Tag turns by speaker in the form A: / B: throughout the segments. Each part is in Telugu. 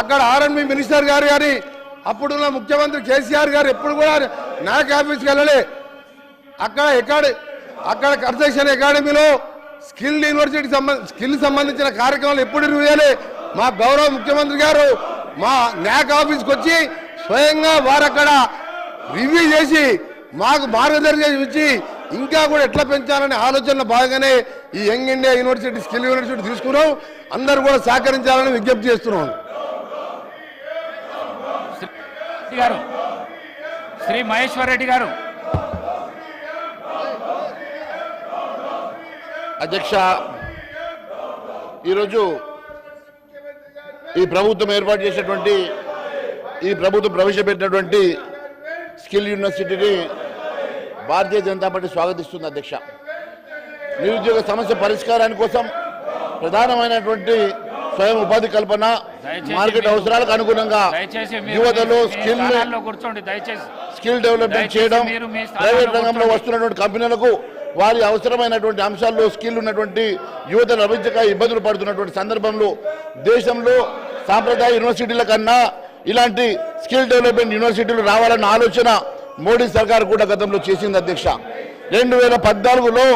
A: అక్కడ ఆర్ఎన్బి మినిస్టర్ గారు కానీ అప్పుడున్న ముఖ్యమంత్రి కేసీఆర్ గారు ఎప్పుడు కూడా నాయక్ ఆఫీస్కి వెళ్ళలే. అక్కడ ఎక్కడ అక్కడ కన్స్ట్రక్షన్ అకాడమీలో స్కిల్ యూనివర్సిటీ సంబంధ స్కిల్ సంబంధించిన కార్యక్రమాలు ఎప్పుడు నిర్వహించాలి. మా గౌరవ ముఖ్యమంత్రి గారు మా న్యాక్ ఆఫీస్కి వచ్చి స్వయంగా వారు అక్కడ రివ్యూ చేసి మాకు మార్గదర్శనం ఇచ్చి ఇంకా కూడా ఎట్లా పెంచాలనే ఆలోచనలో భాగంగానే ఈ young India university skill university తీసుకున్నాం. అందరూ కూడా సహకరించాలని విజ్ఞప్తి చేస్తున్నాం.
B: గారు శ్రీ మహేశ్వర్ రెడ్డి గారు.
C: అధ్యక్ష ఈరోజు ఈ ప్రభుత్వం ఏర్పాటు చేసినటువంటి ఈ ప్రభుత్వం ప్రవేశపెట్టినటువంటి స్కిల్ యూనివర్సిటీని భారతీయ జనతా పార్టీ స్వాగతిస్తుంది అధ్యక్ష నిరుద్యోగ సమస్య పరిష్కారాని కోసం ప్రధానమైనటువంటి స్వయం ఉపాధి కల్పన మార్కెట్
B: మీరు-
C: అవసరాలకు అనుగుణంగా యువతలో స్కిల్ స్కిల్ డెవలప్మెంట్ చేయడం ప్రైవేట్ రంగంలో. వస్తున్నటువంటి కంపెనీలకు వారి అవసరమైనటువంటి అంశాల్లో స్కిల్ ఉన్నటువంటి యువత లభించక ఇబ్బందులు పడుతున్నటువంటి సందర్భంలో దేశంలో సాంప్రదాయ యూనివర్సిటీల కన్నా ఇలాంటి స్కిల్ డెవలప్మెంట్ యూనివర్సిటీలు రావాలన్న ఆలోచన మోడీ సర్కార్ కూడా గతంలో చేసింది అధ్యక్ష. రెండు వేల పద్నాలుగులో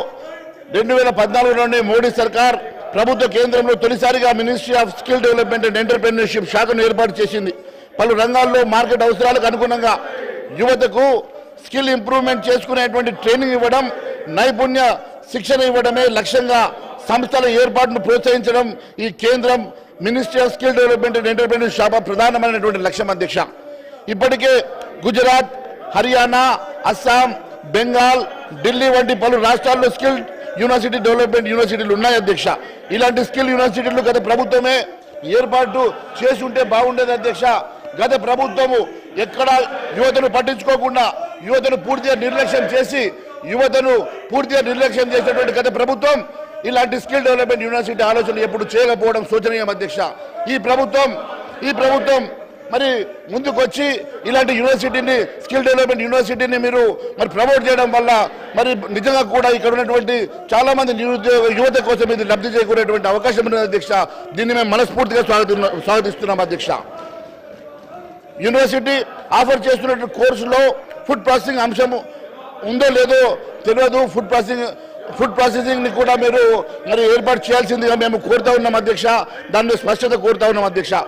C: రెండు వేల పద్నాలుగులోనే మోడీ సర్కార్ ప్రభుత్వ కేంద్రంలో తొలిసారిగా ministry of skill development and entrepreneurship శాఖను ఏర్పాటు చేసింది. పలు రంగాల్లో మార్కెట్ అవసరాలకు అనుగుణంగా యువతకు స్కిల్ ఇంప్రూవ్మెంట్ చేసుకునేటువంటి ట్రైనింగ్ ఇవ్వడం నైపుణ్య శిక్షణ ఇవ్వడమే లక్ష్యంగా సంస్థల ఏర్పాటును ప్రోత్సహించడం ఈ కేంద్రం ministry of skill development and entrepreneur శాఖ ప్రధానమైనటువంటి లక్ష్యం అధ్యక్ష. ఇప్పటికే గుజరాత్ హర్యానా అస్సాం బెంగాల్ ఢిల్లీ వంటి పలు రాష్ట్రాల్లో స్కిల్ యూనివర్సిటీ డెవలప్మెంట్ యూనివర్సిటీలు ఉన్నాయి అధ్యక్ష. ఇలాంటి స్కిల్ యూనివర్సిటీలు గత ప్రభుత్వమే ఏర్పాటు చేసి ఉంటే బాగుండేది అధ్యక్ష. గత ప్రభుత్వము ఎక్కడ యువతను పట్టించుకోకుండా యువతను పూర్తిగా నిర్లక్ష్యం చేసి యువతను పూర్తిగా నిర్లక్ష్యం చేసినటువంటి గత ప్రభుత్వం ఇలాంటి స్కిల్ డెవలప్మెంట్ యూనివర్సిటీ ఆలోచనలు ఎప్పుడు చేయకపోవడం శోచనీయం అధ్యక్ష. ఈ ప్రభుత్వం ఈ ప్రభుత్వం మరి ముందుకొచ్చి ఇలాంటి యూనివర్సిటీని స్కిల్ డెవలప్మెంట్ యూనివర్సిటీని మీరు మరి ప్రమోట్ చేయడం వల్ల మరి నిజంగా కూడా ఇక్కడ ఉన్నటువంటి చాలా మంది నిరుద్యోగ యువత కోసం ఇది లబ్ధి చేకూరేటువంటి అవకాశం ఉన్నది అధ్యక్ష. దీన్ని మేము మనస్ఫూర్తిగా స్వాగతి స్వాగతిస్తున్నాం అధ్యక్ష. యూనివర్సిటీ ఆఫర్ చేస్తున్నటువంటి కోర్సులో ఫుడ్ ప్రాసెసింగ్ అంశం ఉందో లేదో తెలియదు. ఫుడ్ ప్రాసెసింగ్ ఫుడ్ ప్రాసెసింగ్ని కూడా మీరు మరి ఏర్పాటు చేయాల్సిందిగా మేము కోరుతా ఉన్నాం అధ్యక్ష. దాన్ని స్పష్టత కోరుతా ఉన్నాం అధ్యక్ష.